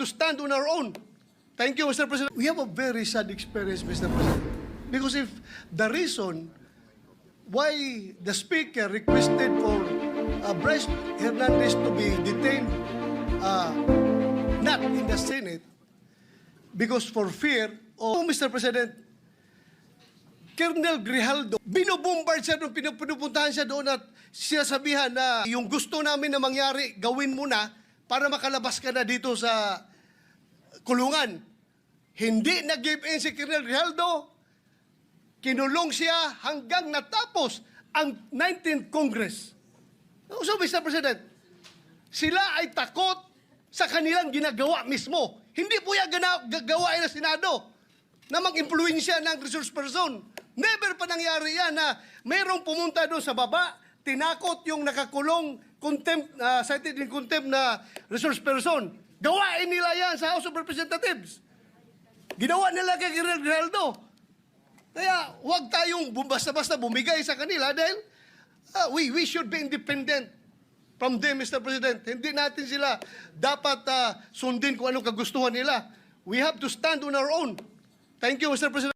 to stand on our own. Thank you, Mr. President. We have a very sad experience, Mr. President. Because if the reason why the Speaker requested for uh, Bryce Hernandez to be detained uh, not in the Senate because for fear of, Mr. President, Colonel Grijaldo, binubombard siya doon, pinupuntahan siya doon at sinasabihan na yung gusto namin na mangyari, gawin mo na para makalabas ka na dito sa kulungan. Hindi nag-give in si Colonel Grijaldo. Kinulong siya hanggang natapos ang 19th Congress. So, Mr. President, sila ay takot sa kanilang ginagawa mismo. Hindi po yan gagawain ng Senado na mag-impluensya ng resource person. Never pa nangyari yan na mayroong pumunta doon sa baba, tinakot yung nakakulong contempt, uh, cited in contempt na resource person. Gawain nila yan sa House of Representatives. Ginawa nila kay Grijaldo. Kaya huwag tayong basta-basta bumigay sa kanila dahil ah, we, we should be independent from them, Mr. President. Hindi natin sila dapat ah, sundin kung anong kagustuhan nila. We have to stand on our own. Thank you, Mr. President.